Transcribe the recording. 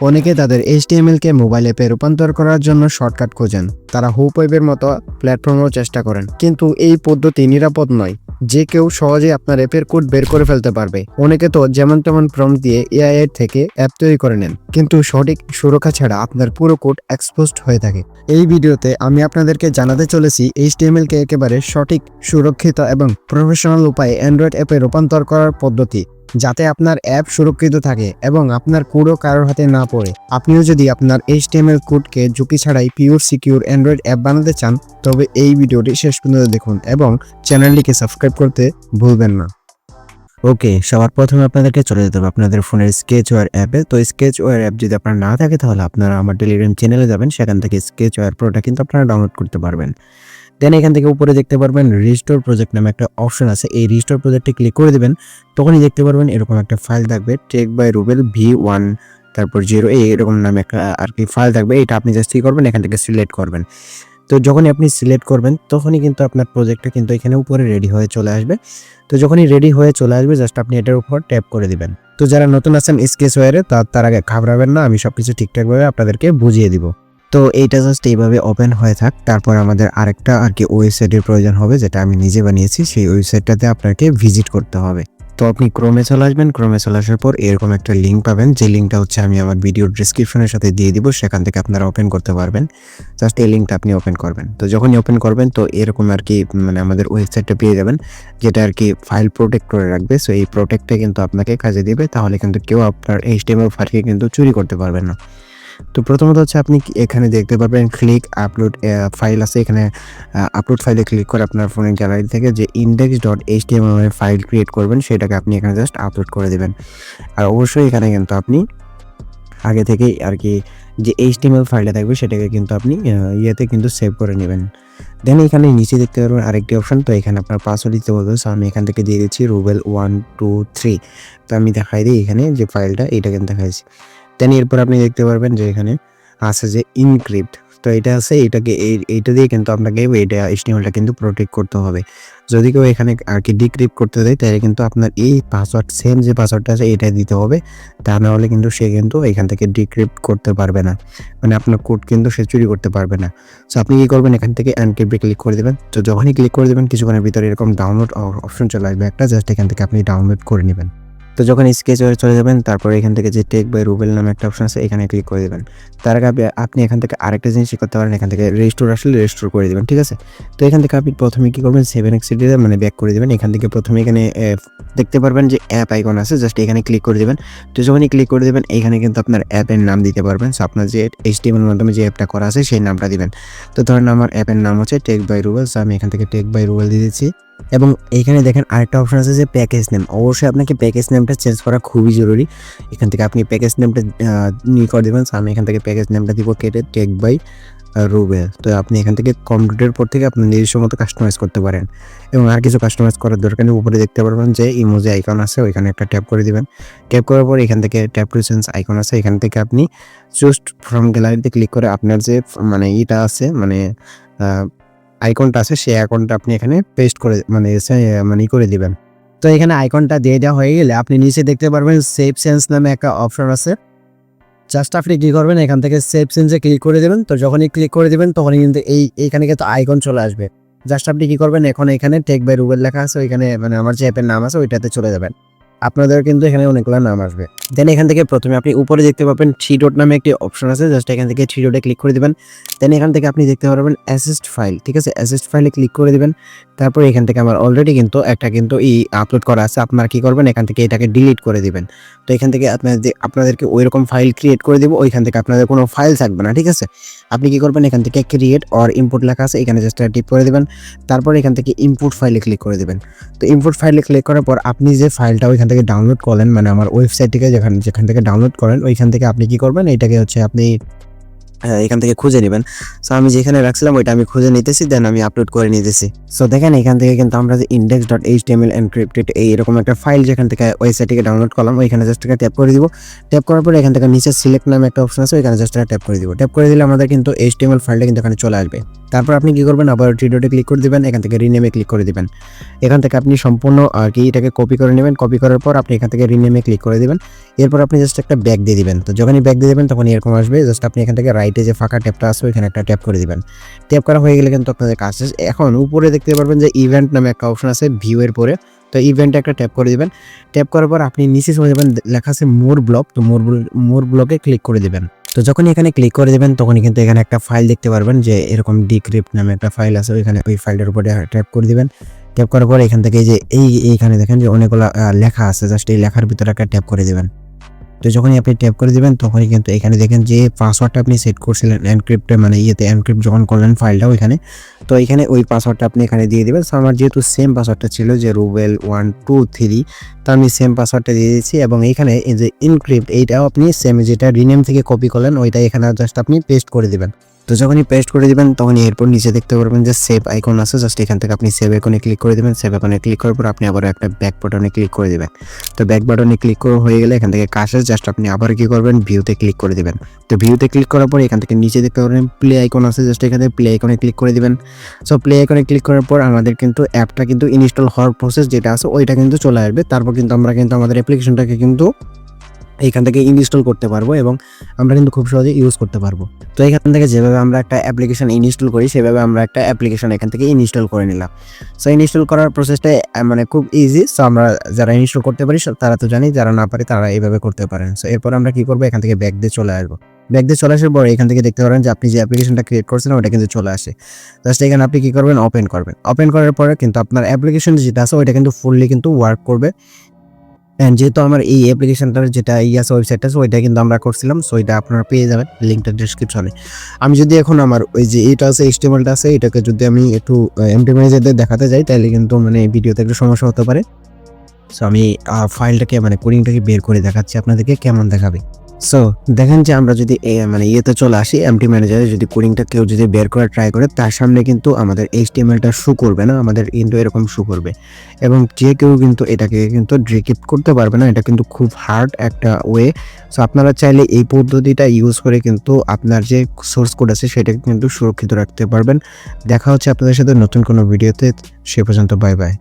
অনেকে তাদের HTML কে mobile অ্যাপে রূপান্তর করার জন্য শর্টকাট খোঁজেন। তারা হুপ ওয়েবের মতো প্ল্যাটফর্মেও চেষ্টা করেন। কিন্তু এই পদ্ধতি নিরাপদ নয়। যে কেউ সহজে আপনার অ্যাপের কোড বের করে ফেলতে পারবে। অনেকে তো যেমন তেমন প্রম দিয়ে এআই এর থেকে অ্যাপ তৈরি করে নেন। কিন্তু সঠিক সুরক্ষা ছাড়া আপনার পুরো কোড এক্সপোজড হয়ে থাকে। এই ভিডিওতে আমি আপনাদেরকে জানাতে চলেছি HTML কে একেবারে সঠিক, সুরক্ষিত এবং প্রফেশনাল উপায়ে অ্যান্ড্রয়েড অ্যাপে রূপান্তর করার পদ্ধতি। যাতে আপনার অ্যাপ সুরক্ষিত থাকে এবং আপনার কোডও কারোর হাতে না পড়ে। আপনিও যদি আপনার HTML কোডকে ঝুঁকি ছাড়াই পিওর সিকিউর অ্যান্ড্রয়েড অ্যাপ বানাতে চান, তবে এই ভিডিওটি শেষ পর্যন্ত দেখুন এবং চ্যানেলটিকে সাবস্ক্রাইব করতে ভুলবেন না। ওকে, সবার প্রথমে আপনাদেরকে চলে যেতে হবে আপনাদের ফোনের স্কেচ ওয়ার অ্যাপে তো স্কেচ ওয়ার অ্যাপ যদি আপনার না থাকে, তাহলে আপনারা আমার টেলিগ্রাম চ্যানেলে যাবেন। সেখান থেকে স্কেচ ওয়ার প্রোটা কিন্তু আপনারা ডাউনলোড করতে পারবেন। দেন এখান থেকে উপরে দেখতে পারবেন রিস্টোর প্রজেক্ট নামে একটা অপশন আছে। এই রিস্টোর প্রজেক্টে ক্লিক করে দেবেন, তখনই দেখতে পারবেন এরকম একটা ফাইল থাকবে tech by Rubel V one তারপর জিরো এই এরকম নামে একটা আর কি ফাইল থাকবে এটা আপনি জাস্ট কী করবেন, এখান থেকে সিলেক্ট করবেন। তো যখনই আপনি সিলেক্ট করবেন, তখনই কিন্তু আপনার প্রজেক্টটা কিন্তু এখানে উপরে রেডি হয়ে চলে আসবে। তো যখনই রেডি হয়ে চলে আসবে জাস্ট আপনি এটার উপর ট্যাপ করে দিবেন। তো যারা নতুন আছেন স্কেচ ওয়ারে তার তার আগে ঘাবড়াবেন না, আমি সব কিছু ঠিকঠাকভাবে আপনাদেরকে বুঝিয়ে দিব। তো এইটা জাস্ট এইভাবে ওপেন হয়ে থাক। তারপর আমাদের আরেকটা আর কি ওয়েবসাইটের প্রয়োজন হবে, যেটা আমি নিজে বানিয়েছি, সেই ওয়েবসাইটটাতে আপনাকে ভিজিট করতে হবে। তো আপনি ক্রোমে চলে আসবেন। ক্রোমে চলে আসার পর এরকম একটা লিঙ্ক পাবেন, যে লিঙ্কটা হচ্ছে আমি আমার ভিডিও ডিসক্রিপশনের সাথে দিয়ে দিব, সেখান থেকে আপনারা ওপেন করতে পারবেন। জাস্ট এই লিঙ্কটা আপনি ওপেন করবেন। তো যখনই ওপেন করবেন, তো এরকম আর কি মানে আমাদের ওয়েবসাইটটা পেয়ে যাবেন, যেটা আর কি ফাইল প্রোটেক্ট করে রাখবে। সো এই প্রোটেক্টটা কিন্তু আপনাকে কাজে দিবে, তাহলে কিন্তু কেউ আপনার এইচটিএমএল ফাইলকে কিন্তু চুরি করতে পারবে না। তো প্রথমত হচ্ছে আপনি এখানে দেখতে পারবেন ক্লিক আপলোড ফাইল আছে। এখানে আপলোড ফাইলে ক্লিক করে আপনার ফোনের গ্যালারি থেকে যে index dot HTML file create করবেন, সেটাকে আপনি এখানে জাস্ট আপলোড করে দেবেন। আর অবশ্যই এখানে কিন্তু আপনি আগে থেকেই আর কি যে এইচটিএমএল ফাইলটা থাকবে, সেটাকে কিন্তু আপনি ইয়েতে কিন্তু সেভ করে নেবেন। দেন এখানে নিচে দেখতে পারবেন আরেকটি অপশন তো এখানে আপনার পাসওয়ার্ড দিতে বলবে সো আমি এখান থেকে দিয়ে দিচ্ছি রুবেল ওয়ান টু থ্রি তো আমি দেখাই দিই এখানে যে ফাইলটা এটা কিন্তু দেখাইছি। দেন এরপর আপনি দেখতে পারবেন যে এখানে আছে যে ইনক্রিপ্ট তো এটা আছে, এটাকে এই, এইটা দিয়ে কিন্তু আপনাকে এইটা এইচটিএমএলটা কিন্তু প্রোটেক্ট করতে হবে। যদি কেউ এখানে আর কি ডিক্রিপ্ট করতে দেয়, তাহলে কিন্তু আপনার এই পাসওয়ার্ড সেম যে পাসওয়ার্ডটা আছে এটা দিতে হবে। তা না হলে কিন্তু সে কিন্তু এখান থেকে ডিক্রিপ্ট করতে পারবে না। মানে আপনার কোড কিন্তু সে চুরি করতে পারবে না। সো আপনি কি করবেন? এখান থেকে অ্যানক্রিপ্টে ক্লিক করে দেবেন। তো যখনই ক্লিক করে দেবেন, কিছুক্ষণের ভিতরে এরকম ডাউনলোড অপশন চলে আসবে একটা জাস্ট এখান থেকে আপনি ডাউনলোড করে নেবেন। তো যখন স্কেচ হয়ে চলে যাবেন, তারপর এখান থেকে যে টেক বাই রুবেল নামে একটা অপশন আছে, এখানে ক্লিক করে দেবেন। তার আগে আপনি- এখান থেকে আরেকটা জিনিস করতে পারেন, এখান থেকে রেজিস্টোর আসলে রেজিস্টোর করে দেবেন, ঠিক আছে? তো এখান থেকে আপনি প্রথমে কী করবেন সেভেন এক্স সিটিতে মানে ব্যাক করে দেবেন। এখান থেকে প্রথমে এখানে দেখতে পারবেন যে অ্যাপ আইকন আছে জাস্ট এখানে ক্লিক করে দেবেন। তো যখনই ক্লিক করে দেবেন, এখানে কিন্তু আপনার অ্যাপের নাম দিতে পারবেন। সো আপনার যে এইচটিএমের মাধ্যমে যে অ্যাপটা করা আছে, সেই নামটা দিবেন। তো ধরেন আমার অ্যাপের নাম হচ্ছে টেক বাই রুবেল সো আমি এখান থেকে টেক বাই রুবেল দিয়ে দিচ্ছি। এবং এখানে দেখেন আরেকটা অপশন আছে যে প্যাকেজ নেম অবশ্যই আপনাকে প্যাকেজ নেমটা চেঞ্জ করা খুবই জরুরি। এখান থেকে আপনি প্যাকেজ নেমটা নিয়ে করে দেবেন। আমি এখান থেকে প্যাকেজ নেমটা দিব কেটে টেক বাই রুবেল তো আপনি এখান থেকে কম্পিউটার পর থেকে আপনি নিজস্ব মতো কাস্টমাইজ করতে পারেন। এবং আর কিছু কাস্টমাইজ করার দরকার নেই। উপরে দেখতে পারবেন যে ইমোজি আইকন আছে, ওইখানে একটা ট্যাপ করে দিবেন। ট্যাপ করার পর এখান থেকে ট্যাপ টু চেঞ্জ আইকন আছে। এখান থেকে আপনি জাস্ট ফ্রম গ্যালারিতে ক্লিক করে আপনার যে মানে ইটা আছে মানে আইকনটা আছে, সেই আইকনটা আপনি এখানে পেস্ট করে মানে মানে ই করে দিবেন। তো এখানে আইকনটা দিয়ে দেওয়া হয়ে গেলে আপনি নিচে দেখতে পারবেন সেভ সেন্স নামে একটা অপশন আছে। জাস্ট আপনি কি করবেন, এখান থেকে সেভ সেন্সে ক্লিক করে দেবেন। তো যখনই ক্লিক করে দেবেন, তখনই কিন্তু এই এইখানে কিন্তু আইকন চলে আসবে। জাস্ট আপনি কী করবেন, এখন এখানে টেক বাই রুবেল লেখা আছে, ওইখানে মানে আমার যে অ্যাপের নাম আছে, ওইটাতে চলে যাবেন। আপনাদের কিন্তু এখানে অনেকগুলো নাম আসবে। দেন এখান থেকে প্রথমে আপনি উপরে দেখতে পাবেন থ্রি ডট নামে একটি অপশন আছে জাস্ট এখান থেকে থ্রি ডটে ক্লিক করে দিবেন। দেন এখান থেকে আপনি দেখতে পারবেন অ্যাসিস্ট ফাইল ঠিক আছে? অ্যাসিস্ট ফাইলে ক্লিক করে দিবেন। তারপর এখান থেকে আমার অলরেডি কিন্তু একটা কিন্তু ই আপলোড করা আছে। আপনারা কি করবেন? এখান থেকে এটাকে ডিলিট করে দিবেন। তো এখান থেকে আপনাদের আপনাদেরকে ওই রকম ফাইল ক্রিয়েট করে দিব, ওইখান থেকে আপনাদের কোনো ফাইল থাকবে না, ঠিক আছে? আপনি কি করবেন? এখান থেকে ক্রিয়েট অর ইনপুট লেখা আছে, এখানে জাস্ট টিপ করে দিবেন। তারপর এখান থেকে ইনপুট ফাইলে ক্লিক করে দেবেন। তো ইনপুট ফাইলে ক্লিক করার পর আপনি যে ফাইলটা ওইখান থেকে ডাউনলোড করেন মানে আমার ওয়েবসাইট থেকে যেখান যেখান থেকে ডাউনলোড করেন, ওইখান থেকে আপনি কি করবেন? এটাকে হচ্ছে আপনি এখান থেকে খুঁজে নেবেন। সো আমি যেখানে রাখছিলাম, ওইটা আমি খুঁজে নিতেছি দেন আমি আপলোড করে নিতেছি। সো দেখেন এখান থেকে কিন্তু আমরা যে index dot H TML encrypted এই এরকম একটা ফাইল যেখান থেকে ওয়েবসাইট থেকে ডাউনলোড করলাম, ওইখানে জাস্ট একটা ট্যাপ করে দিব। ট্যাপ করার পরে এখান থেকে নিচে সিলেক্ট নামে একটা অপশন আছে, ওইখানে জাস্ট একটা ট্যাপ করে দিব। ট্যাপ করে দিলে আমাদের কিন্তু এইচ টিএমএল ফাইলটা কিন্তু এখানে চলে আসবে। তারপর আপনি কি করবেন? আবার ট্রিডোটে ক্লিক করে দিবেন, এখান থেকে রিনেমে ক্লিক করে দিবেন। এখান থেকে আপনি সম্পূর্ণ আর কি এটাকে কপি করে নেবেন। কপি করার পর আপনি এখান থেকে রিনেমে ক্লিক করে দিবেন। এরপর আপনি জাস্ট একটা ব্যাগ দিয়ে দিবেন। তো যখনই ব্যাগ দিয়ে দেবেন তখন এরকম আসবে। জাস্ট আপনি এখান থেকে রাইটে যে ফাঁকা ট্যাপটা আসবে ওইখানে একটা ট্যাপ করে দিবেন। ট্যাপ করা হয়ে গেলে কিন্তু আপনাদের কাজ শেষ। এখন উপরে দেখতে পারবেন যে ইভেন্ট নামে একটা অপশন আছে ভিউ এর পরে। তো ইভেন্টে একটা ট্যাপ করে দিবেন। ট্যাপ করার পর আপনি নিচে চলে যাবেন, লেখা আছে মোর ব্লক তো মোর মোর ব্লকে ক্লিক করে দিবেন। তো যখন এখানে ক্লিক করে দেবেন, তখনই কিন্তু এখানে একটা ফাইল দেখতে পারবেন যে এরকম ডিক্রিপ্ট নামে একটা ফাইল আছে। ওইখানে ওই ফাইলটার উপরে ট্যাপ করে দেবেন। ট্যাপ করার পর এখান থেকে যে, এই এইখানে দেখেন যে অনেকগুলো লেখা আছে। জাস্ট এই লেখার ভিতরে একটা ট্যাপ করে দিবেন। তো যখনই আপনি ট্যাপ করে দেবেন, তখনই কিন্তু এখানে দেখেন যে পাসওয়ার্ডটা আপনি সেট করছিলেন এনক্রিপ্টে মানে ইয়েতে এনক্রিপ্ট যখন করলেন ফাইলটা ওইখানে তো এখানে ওই পাসওয়ার্ডটা আপনি এখানে দিয়ে দেবেন। আমার যেহেতু সেম পাসওয়ার্ডটা ছিল যে রুবেল ওয়ান টু থ্রি তো আমি সেম পাসওয়ার্ডটা দিয়ে দিয়েছি এবং এখানে যে ইনক্রিপ্ট এইটাও আপনি সেম যেটা রিনেম থেকে কপি করলেন ওইটা এখানে জাস্ট আপনি পেস্ট করে দিবেন। তো যখনই পেস্ট করে দিবেন, তখনই এরপর নিচে দেখতে পারবেন যে সেভ আইকন আছে। জাস্ট এখান থেকে আপনি সেভ আইকনে ক্লিক করে দিবেন। সেভ আইকনে ক্লিক করার পর আপনি আবার একটা ব্যাক বাটনে ক্লিক করে দিবেন। তো ব্যাক বাটনে ক্লিক করে হয়ে গেলে এখান থেকে কাছে জাস্ট আপনি আবার কি করবেন? ভিউতে ক্লিক করে দেবেন। তো ভিউতে ক্লিক করার পর এখান থেকে নিচে দেখতে পারবেন প্লে আইকন আছে। জাস্ট এখান থেকে প্লে আইকনে ক্লিক করে দিবেন। সো প্লে আইকনে ক্লিক করার পর আমাদের কিন্তু অ্যাপটা কিন্তু ইনস্টল হওয়ার প্রসেস যেটা আছে, ওইটা কিন্তু চলে আসবে। তারপর কিন্তু আমরা কিন্তু আমাদের অ্যাপ্লিকেশনটাকে কিন্তু এইখান থেকে ইনস্টল করতে পারব এবং আমরা কিন্তু খুব সহজে ইউজ করতে পারব। তো এখান থেকে যেভাবে আমরা একটা অ্যাপ্লিকেশন ইনস্টল করি, সেভাবে আমরা একটা অ্যাপ্লিকেশন এখান থেকে ইনস্টল করে নিলাম। সো ইনস্টল করার প্রসেসটা মানে খুব ইজি সো আমরা যারা ইনস্টল করতে পারি তারা তো জানি, যারা না পারে তারা এইভাবে করতে পারেন। সো এরপর আমরা কি করব? এখান থেকে ব্যাগ দিয়ে চলে আসব। ব্যাগ দিয়ে চলে আসার পর এখান থেকে দেখতে পারেন যে আপনি যে অ্যাপ্লিকেশনটা ক্রিয়েট করছেন, ওটা কিন্তু চলে আসে। জাস্ট এখানে আপনি কী করবেন? ওপেন করবেন। ওপেন করার পরে কিন্তু আপনার অ্যাপ্লিকেশন যেটা আছে, ওইটা কিন্তু ফুললি কিন্তু ওয়ার্ক করবে। অ্যান্ড যেহেতু আমার এই অ্যাপ্লিকেশানটার যেটা এই আছে ওয়েবসাইটটা আছে ওইটা কিন্তু আমরা করছিলাম সো এটা আপনারা পেয়ে যাবেন লিঙ্কটা ডিসক্রিপশনে আমি যদি এখন আমার ওই যে এটা আছে এস্টিমেলটা আছে, এটাকে যদি আমি একটু এমটিমাইজারদের দেখাতে যাই, তাহলে কিন্তু মানে ভিডিওতে একটু সমস্যা হতে পারে। সো আমি ফাইলটাকে মানে কোডিংটাকে বের করে দেখাচ্ছি আপনাদেরকে, কেমন দেখাবে। সো দেখেন যে আমরা যদি মানে ইয়েতে চলে আসি এমটি ম্যানেজারে যদি কোডিংটা কেউ যদি বের করার ট্রাই করে, তার সামনে কিন্তু আমাদের এইচটিএমএলটা শু করবে না, আমাদের কিন্তু এরকম শু করবে। এবং যে কেউ কিন্তু এটাকে কিন্তু ডিক্রিপ্ট করতে পারবে না, এটা কিন্তু খুব হার্ড একটা ওয়ে সো আপনারা চাইলে এই পদ্ধতিটা ইউজ করে কিন্তু আপনার যে সোর্স কোড আছে সেটাকে কিন্তু সুরক্ষিত রাখতে পারবেন। দেখা হচ্ছে আপনাদের সাথে নতুন কোনো ভিডিওতে সে পর্যন্ত বাই বাই